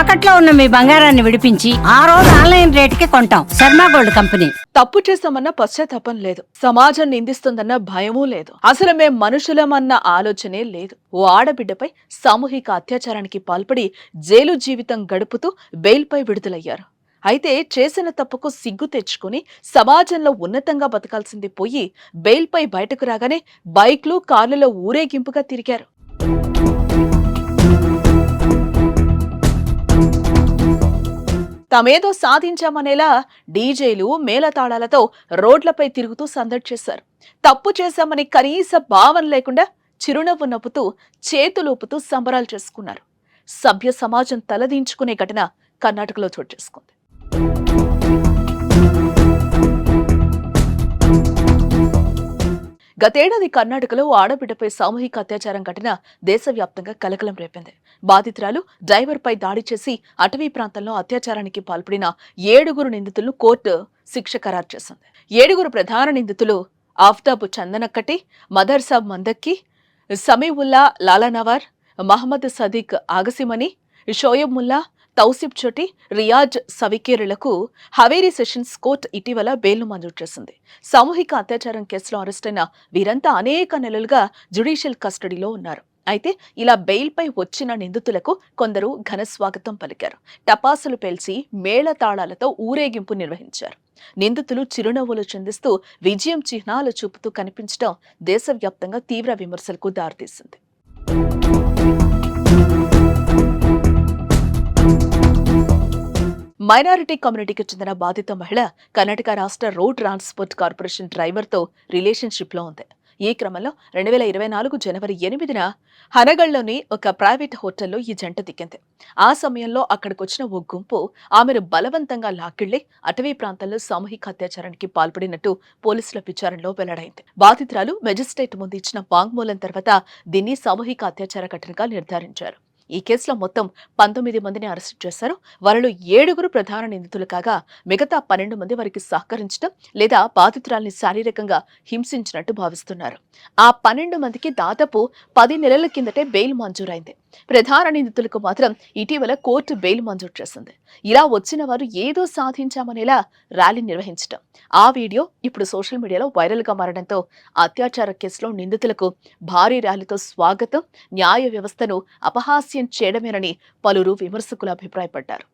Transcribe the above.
తాకట్లో ఉన్న మీ బంగారాన్ని విడిపించి ఆ రోజు ఆన్లైన్ రేటుకి కొంటాం. Sharma gold company. తప్పు చేశామన్న పశ్చాత్తాపం లేదు. సమాజం నిందిస్తుందన్న భయమూ లేదు. అసలు మేం మనుషులమన్న ఆలోచనే లేదు. ఓ ఆడబిడ్డపై సామూహిక అత్యాచారానికి పాల్పడి జైలు జీవితం గడుపుతూ బెయిల్పై విడుదలయ్యారు. అయితే చేసిన తప్పుకు సిగ్గు తెచ్చుకుని సమాజంలో ఉన్నతంగా బతకాల్సింది పోయి బెయిల్పై బయటకు రాగానే బైక్లు కార్లలో ఊరేగింపుగా తిరిగారు. తామేదో సాధించామనేలా డీజేలు మేళతాళాలతో రోడ్లపై తిరుగుతూ సందడి చేశారు. తప్పు చేశామని కనీస భావన లేకుండా చిరునవ్వు నవ్వుతూ చేతులూపుతూ సంబరాలు చేసుకున్నారు. సభ్య సమాజం తలదించుకునే ఘటన కర్ణాటకలో చోటు చేసుకుంది. గతేడాది కర్ణాటకలో ఆడబిడ్డపై సామూహిక అత్యాచారం ఘటన దేశవ్యాప్తంగా కలకలం రేపింది. బాధితురాలు డ్రైవర్పై దాడి చేసి అటవీ ప్రాంతంలో అత్యాచారానికి పాల్పడిన ఏడుగురు నిందితులను కోర్టు శిక్ష ఖరారు చేసింది. ఏడుగురు ప్రధాన నిందితులు ఆఫ్తాబ్ చందనక్కటి మదర్సాబ్ మందక్కి సమీవుల్లా లాలానవార్ మహమ్మద్ సదీక్ ఆగసిమని షోయబ్ ముల్లా తౌసిబ్ చోటి రియాజ్ సవికేరులకు హవేరీ సెషన్స్ కోర్టు ఇటీవల బెయిల్ను మంజూరు చేసింది. సామూహిక అత్యాచారం కేసులో అరెస్టైన వీరంతా అనేక నెలలుగా జ్యుడిషియల్ కస్టడీలో ఉన్నారు. అయితే ఇలా బెయిల్పై వచ్చిన నిందితులకు కొందరు ఘన స్వాగతం పలికారు. టపాసులు పేల్చి మేళతాళాలతో ఊరేగింపు నిర్వహించారు. నిందితులు చిరునవ్వులు చెందిస్తూ విజయం చిహ్నాలు చూపుతూ కనిపించడం దేశవ్యాప్తంగా తీవ్ర విమర్శలకు దారితీసింది. మైనారిటీ కమ్యూనిటీకి చెందిన బాధిత మహిళ కర్ణాటక రాష్ట్ర రోడ్ ట్రాన్స్పోర్ట్ కార్పొరేషన్ డ్రైవర్తో రిలేషన్షిప్లో ఉంది. ఈ క్రమంలో రెండు వేల ఇరవై నాలుగు జనవరి ఎనిమిదిన హనగళ్ళోని ఒక ప్రైవేట్ హోటల్లో ఈ జంట దిగింది. ఆ సమయంలో అక్కడికి వచ్చిన ఓ గుంపు ఆమెను బలవంతంగా లాక్కెళ్ళి అటవీ ప్రాంతంలో సామూహిక అత్యాచారానికి పాల్పడినట్టు పోలీసుల విచారణలో వెల్లడైంది. బాధితురాలు మెజిస్ట్రేట్ ముందు ఇచ్చిన వాంగ్మూలం తర్వాత దీన్ని సామూహిక అత్యాచార ఘటనగా నిర్ధారించారు. ఈ కేసులో మొత్తం పంతొమ్మిది మందిని అరెస్టు చేశారు. వారిలో ఏడుగురు ప్రధాన నిందితులు కాగా మిగతా పన్నెండు మంది వారికి సహకరించడం లేదా బాధితురాల్ని శారీరకంగా హింసించినట్టు భావిస్తున్నారు. ఆ పన్నెండు మందికి దాదాపు పది నెలల కిందటే బెయిల్ మంజూరైంది. ప్రధాన నిందితులకు మాత్రం ఇటీవల కోర్టు బెయిల్ మంజూరు చేసింది. ఇలా వచ్చిన వారు ఏదో సాధించామనేలా ర్యాలీ నిర్వహించడం ఆ వీడియో ఇప్పుడు సోషల్ మీడియాలో వైరల్గా మారడంతో అత్యాచార కేసులో నిందితులకు భారీ ర్యాలీతో స్వాగతం న్యాయ వ్యవస్థను అపహాస్యం చేయడమేనని పలువురు విమర్శకులు అభిప్రాయపడ్డారు.